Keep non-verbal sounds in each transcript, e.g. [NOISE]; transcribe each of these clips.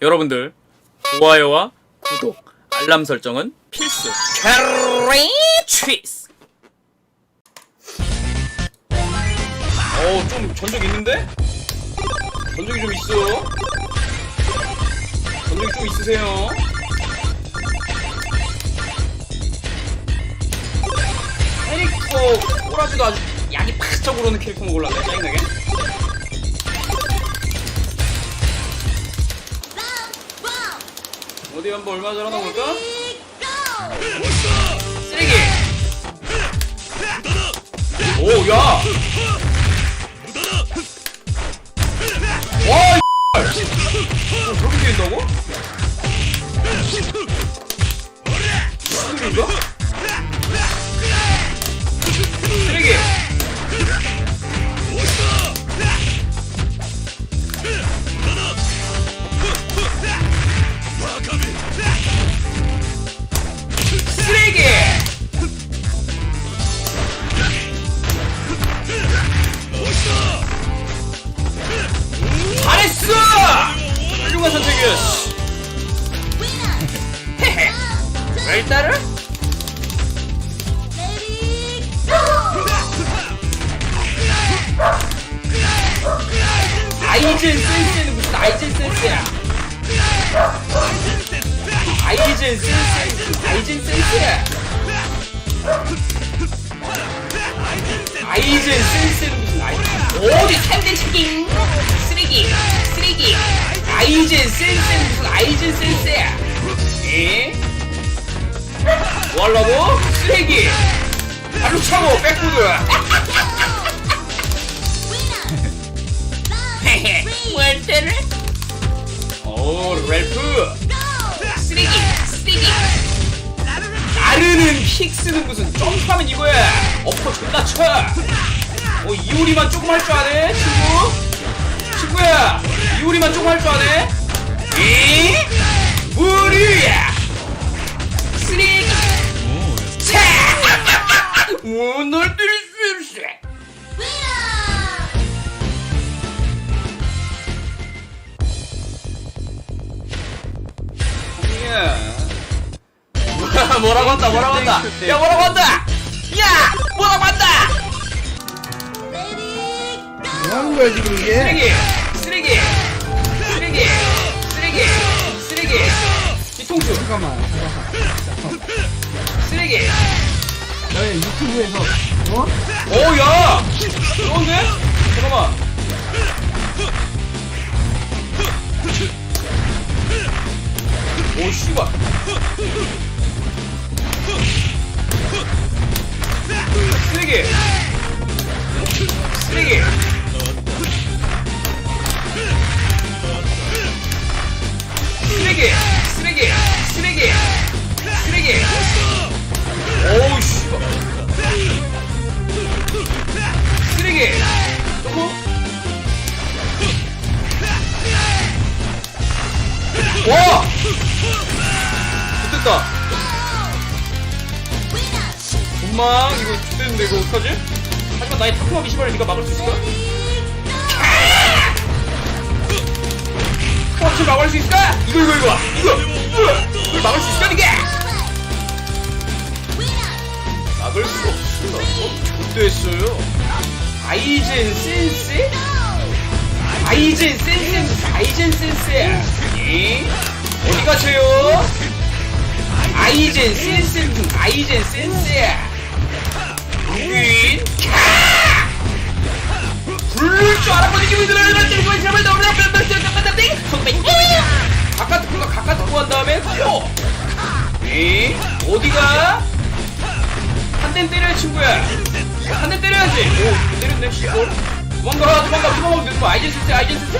여러분들 좋아요와 구독, 알람 설정은 필수. 캐리 치스. 어, 좀 전적 있는데? 전적이 좀 있어. 전적이 좀 있으세요. 캐릭터 꼬라지도 아주 약이 팍쩍 오르는 캐릭터만 골랐네, 짜증나게. 어디 한번 얼마 잘하나 볼까? 쓰레기! 오, 야! 헤헤. 왜 따라? 아이젠 센스는 무슨 아이젠 센스야? 아이젠 센스, 아이젠 센스야. 아이젠 센스는 무슨 아이젠? 어디 삼대치킨 쓰레기, 쓰레기. 아이젠 센스는 무슨 아이젠 센스야? 에? 뭐 하려고? 쓰레기. 발로 차고. 헤헤. 뭘 [LAUGHS] 때를? 오, 렐프. 쓰레기, 쓰레기. 나르는 킥스는 무슨 점프하면 이거야. 엎어 존나 쳐. 어, 이효리만 조금 할 줄 아네, 친구? 친구야, 이효리만 조금 할줄 아네? 이? 무리야. 쓰레기. 차. 오늘 들수 있어. 야. [LAUGHS] 뭐라고 한다 뭐라고 한다 야 뭐라고 한다 야 뭐라고 한다 뭐 하는 거야 지금 이게? 쓰레기 뒤통수 잠깐만. 잠깐만 쓰레기. 너희 유튜브에서 어? 오야! 좋은데 잠깐만. 오 씨발 혹시 막을 수 있을까? 이거 이거 이거 이거 이걸 막을 수 있을까 니가? 막을 수 없어 어? 좋됐어요 아이젠 센스? 아이젠 센스 아이젠 센스야 이? 어디 가세요? 아이젠 센스 아이젠 센스야 윈 카! 부를 줄 알았거든 기분이 들어요 날 때리고 있으면 너무 선배 가까 듣고 가 가까 듣고 한 다음에 코 이? 어디가? 한 대 때려 친구야. 한 대 때려야지. 오 때렸네 씨발 도망가 도망가. 되는 거 아이젠 센스 아이젠 센스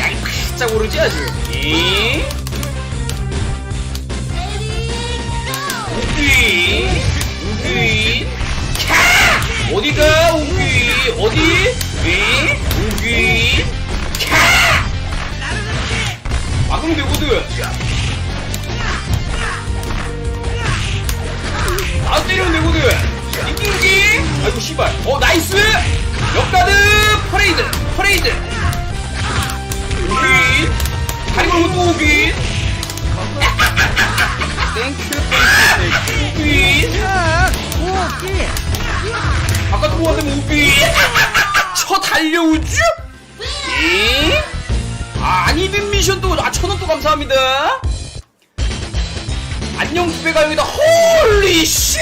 야이 바짝 오르지 아주. 이? 우귀 우귀 캬 어디가 우귀 어디? 위? 우귀 캬! 막으면 되거든 나 때리면 되거든 이기기 달려우주? 예? 아, 아니든 미션도 아, 천원 또 감사합니다. 안녕 부배가용이다. 홀리 쉣!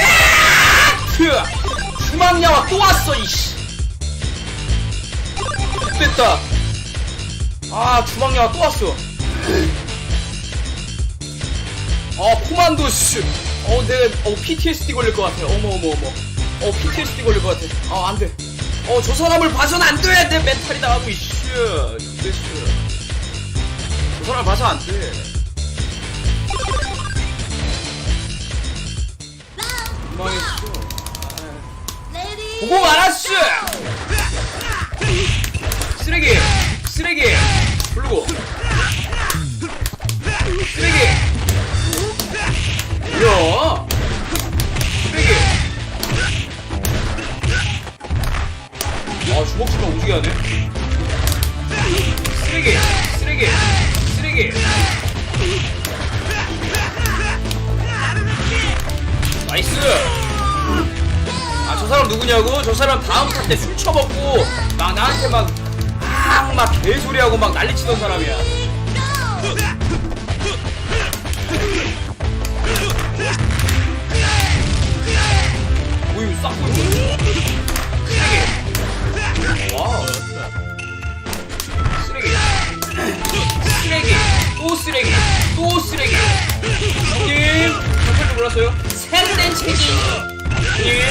주망야와 또 왔어 이씨. 됐다. 아 주망야와 또 왔어. 어 코만도 씨. 어 내가 어 PTSD 걸릴 것 같아. 어머 어머 어머. 어 PTSD 걸릴 것 같아. 어 안돼. 어 저 사람을 봐선 안 돼. 내 멘탈이 나가고 이씨. 됐어. 저 사람 봐서 안 돼. 망했어. 보고 말았어. 쓰레기, 쓰레기, 부르고. 쓰레기. 뭐야? 주먹질만 오지게 하네. 쓰레기, 쓰레기, 쓰레기. 나이스. 아 저 사람 누구냐고? 저 사람 다음 타때술 처먹고 막 나한테 막 막 막 개소리하고 막 난리치던 사람이야. 우유 싹 뿌리고. 또 쓰레기. 또 쓰레기. 형님, 저팔줄 몰랐어요? 새로 책임. 형님.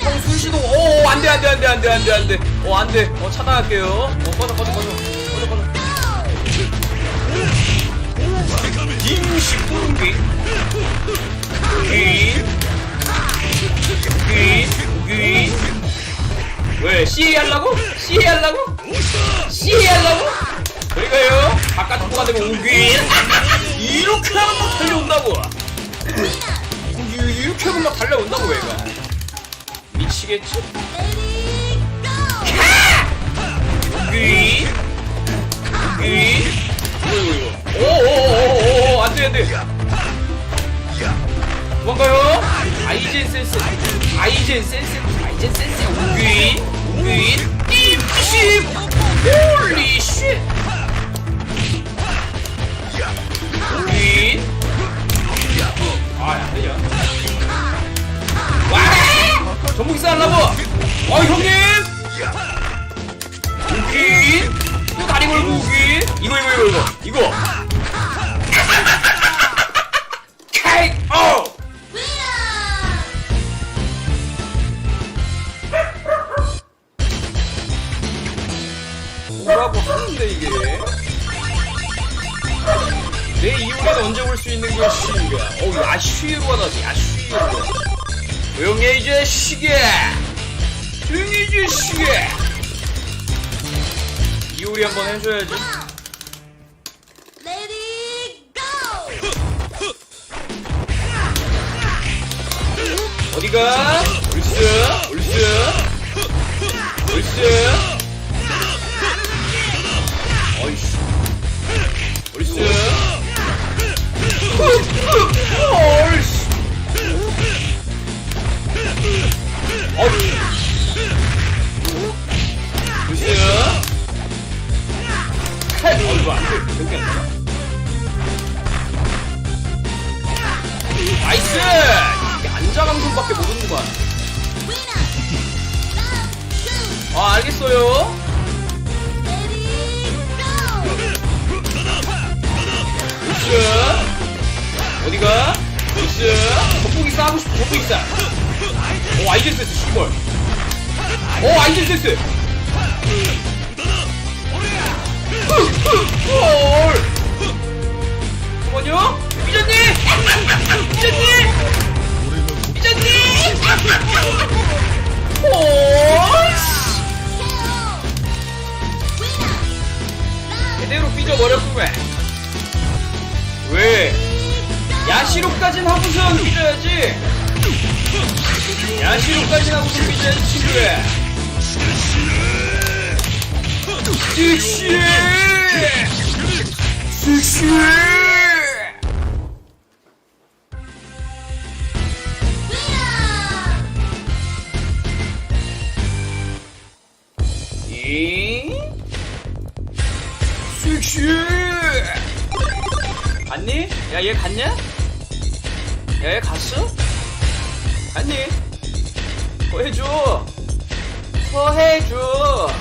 형 순시동 오 안돼 안돼 안돼 안돼 안돼 안돼 어 안돼 어 차단할게요 어 꺼져 꺼져 꺼져 꺼져 꺼져 임시 꾸기 귀귀귀 왜 CA 하려고? CA 하려고? 하려고? 그러니까요. 바깥 통과 되면 우귀 이렇게 하면 막 달려온다고. 이- 이렇게 하면 막 달려온다고 얘가. 미치겠지? 도망가요. 아이젠 센스, 아이젠 센스, 아이젠 센스. 귀, 귀, 임시, 홀리 쉣. 귀. 아안 되냐? 와! 전복 있어 하려고! 어 형님! 우기! 또 다리 걸고 우기! 이거 이거 이거 이거 이거! 쉬로 하다지 야쉬로 조용히 해, 이 자식아! 조용히 해, 이 자식아! 이효리 한번 해줘야지. 어디가? 울스, 울스, 울스. 어이씨. 어이씨. 이구, 안 돼. 여기 안 돼. 나이스! 이게 안장함손밖에 모르는구만. 아, 알겠어요. 루스 어디가? 루스 젖보기 싸고 싶어 젖보기 싸. 오 아이젠 세스 씨발. 오 아이젠 세스. 헐. 잠깐만요. 미자님. 미자님. 미자님. 헐. 제대로 삐져버렸구만. 왜? 야시로까진 하고선 삐져야지. 야시로까진 하고선 삐져야지 친구야. 섹시해! 섹시해! 이? 섹시해! 갔니? 야, 얘 갔냐? 야, 얘 갔어? 갔니? 뭐 더해줘! 더해줘! 뭐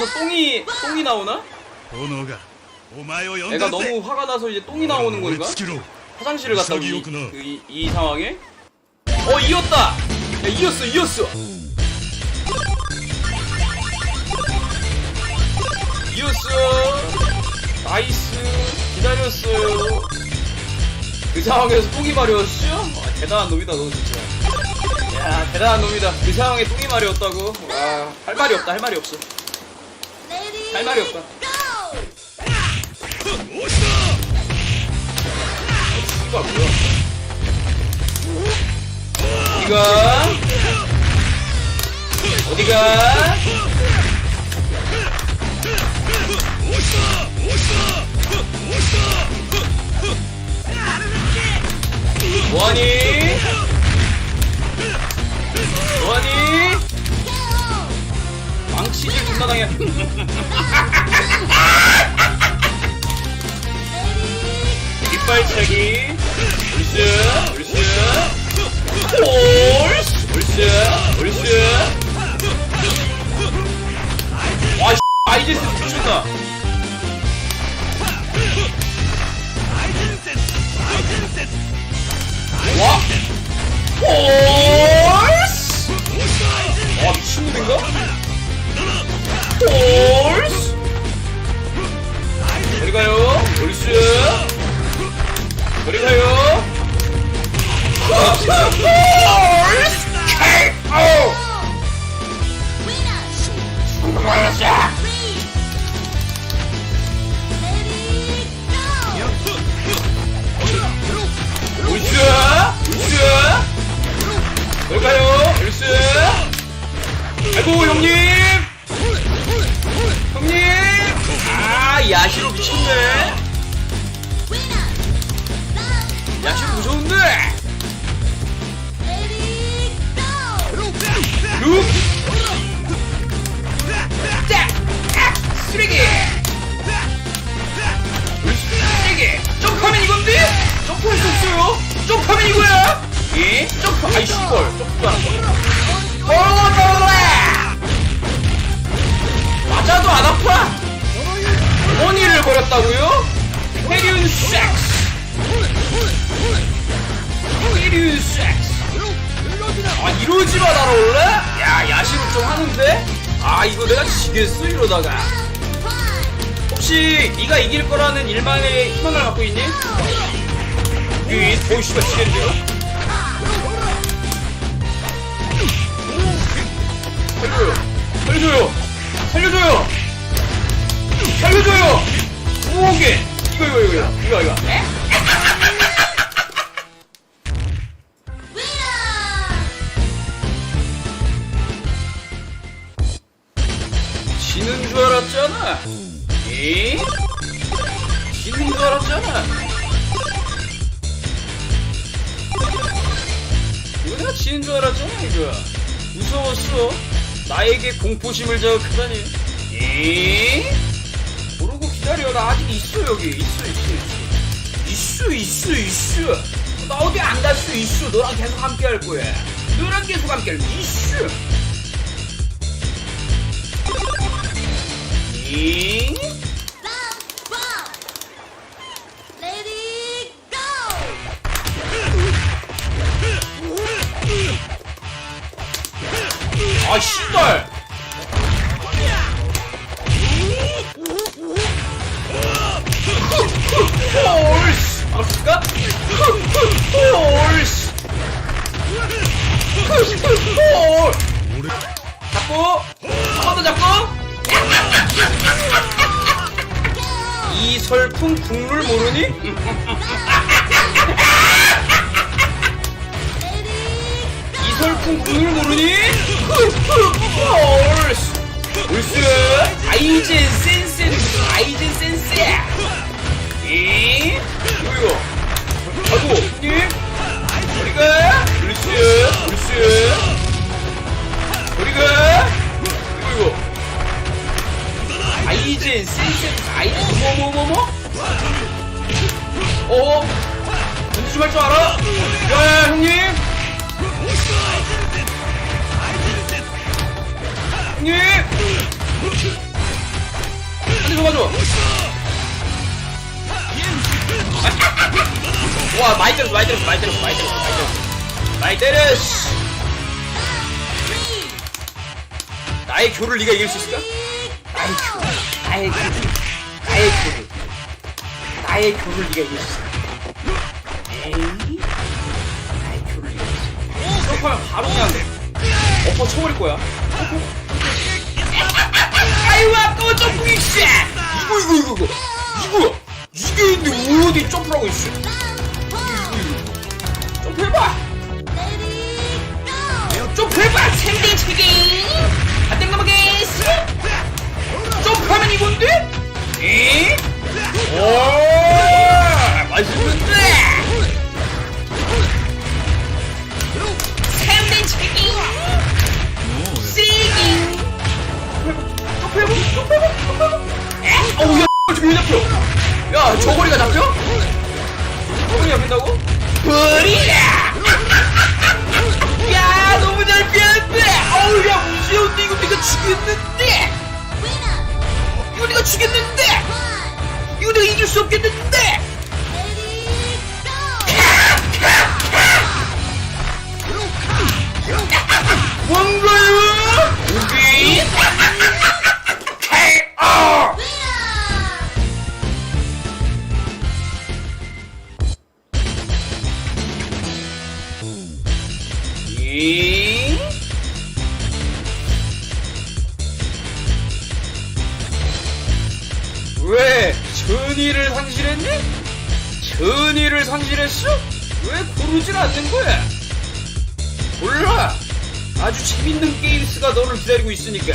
나서 똥이 똥이 나오나? 애가 너무 화가 나서 이제 똥이 나오는 건가? 화장실을 갔다 온 이, 그 이, 이 상황에? 어 이었다! 야 이었어 이었어! 이었어! 나이스! 기다렸어 그 상황에서 똥이 마려웠슈? 아, 대단한 놈이다 너 진짜 야 대단한 놈이다 그 상황에 똥이 마려웠다고 와, 할 말이 없다 할 말이 없어 할 말이 없다. 씨발 뭐야 어디가 어디가? 뭐하니? 뭐하니 망치질 존나 당해 뒷발차기 울스 울스 홀스 울스 울스 와 씨, 아이제스 미쳤다. 와홀 홀스 어디 가요 울스. 어디 가요. 홀스 KO 어디 가요 울스. 아이고 형님 아 야시로 미쳤네 야시로 무서운데 룩 짜! 아! 쓰레기 울스 쓰레기 점프하면 이건데 점프할 수 없어요 점프하면 이거야 예? 점프 아이 씨발 점프도 안 돼. 버렸다고요? 페리운 섹스 페리운 섹스 아 이러지마 날아올래? 야 야시로 좀 하는데? 아 이거 내가 지겠어 이러다가 혹시 네가 이길 거라는 일만의 희망을 갖고 있니? 이 씨발 지겠는데요? 살려줘요 살려줘요 살려줘요 살려줘요 오게 이거 이거 이거. 이거 이거. 에? 지는 줄 알았잖아. 에? 지는 줄 알았잖아. 이거 내가 지는 줄 알았잖아 이거. 무서웠어. 나에게 공포심을 자극하다니. 에? 기다려. 나 아직 있어 여기. 있어 있어 있어. 있어 있어 나 어디 안갈수 있어. 너랑 계속 함께 할 거야. 너랑 계속 함께 할 거야. 있어. 잉? 폭풍 국물 모르니? 이설풍 국물 모르니? 얼스 얼스 아이젠 센스 아이젠 센스. 이 뭐야 아이고. 님 우리가? 얼스 얼스 우리가? 이거 이거. 아이젠 센스 아이젠 뭐뭐뭐뭐? 어? 언제 좀할 줄 알아? 야야 형님 형님 한대 줘봐줘 와 많이 때렸어 많이 때렸어 많이 때렸어 많이 때렸어 많이 때렸어 나의 교를 네가 이길 수 있을까? 나의 교 나의 교 나의 교를 나의 교를 있을까? 에이 나의 교를 있을까? 점프하면 바로 그냥 엎어 쳐버릴 거야. 아이고 아까워 점프기 씨. 이거 이거 이거 이거. 이거 이게 있는데 어디 점프라고 있어? 점프해봐. 점프해봐 생대치기 안된 거먹겠어 점프하면 이건데? 에? 오! 맛있는데 내가 이길 수 전의를 상실했니? 전의를 상실했어? 왜 고르질 않는 거야? 몰라! 아주 재밌는 게임스가 너를 기다리고 있으니까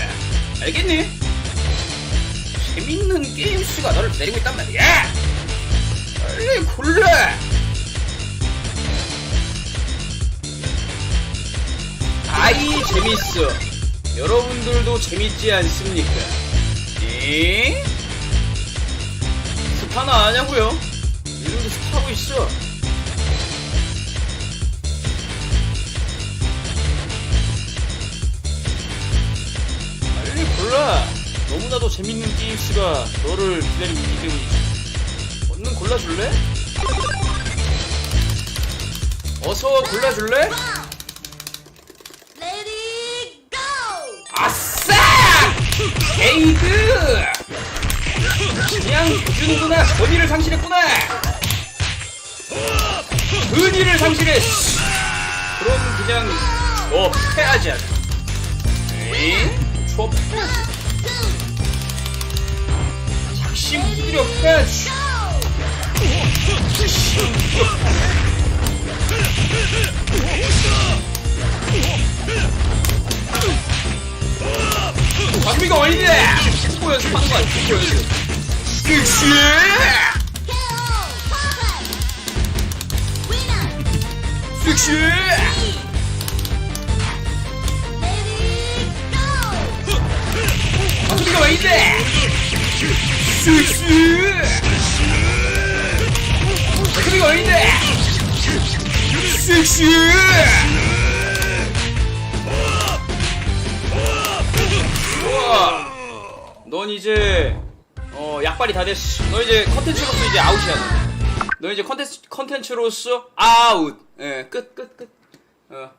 알겠니? 재밌는 게임스가 너를 기다리고 있단 말이야! 빨리 골라! 아이 재밌어 여러분들도 재밌지 않습니까? 에? 스타나 아냐고요? 이름도 스타하고 있어 빨리 골라 너무나도 재밌는 게임스가 너를 기다리고 있기 때문이지 얼른 골라줄래? 어서 골라줄래? 아싸! [LAUGHS] 게이드! 그냥 주는구나 전의를 상실했구나. 은희를 상실했어 그럼 그냥 접해야지 하자 에이? 접해야지 작심 두드려 패야지. 장비가 어딨네 축구 연습하는 거야? 축구 연습 섹시. 섹시 장비가 어딨네 섹시. 장비가 어딨네 섹시. 좋아. 넌 이제 어 약발이 다 됐어. 너 이제 컨텐츠로서 이제 아웃이야. 너. 너 이제 컨텐츠 컨텐츠로서 아웃. 예, 끝, 끝, 끝. 어.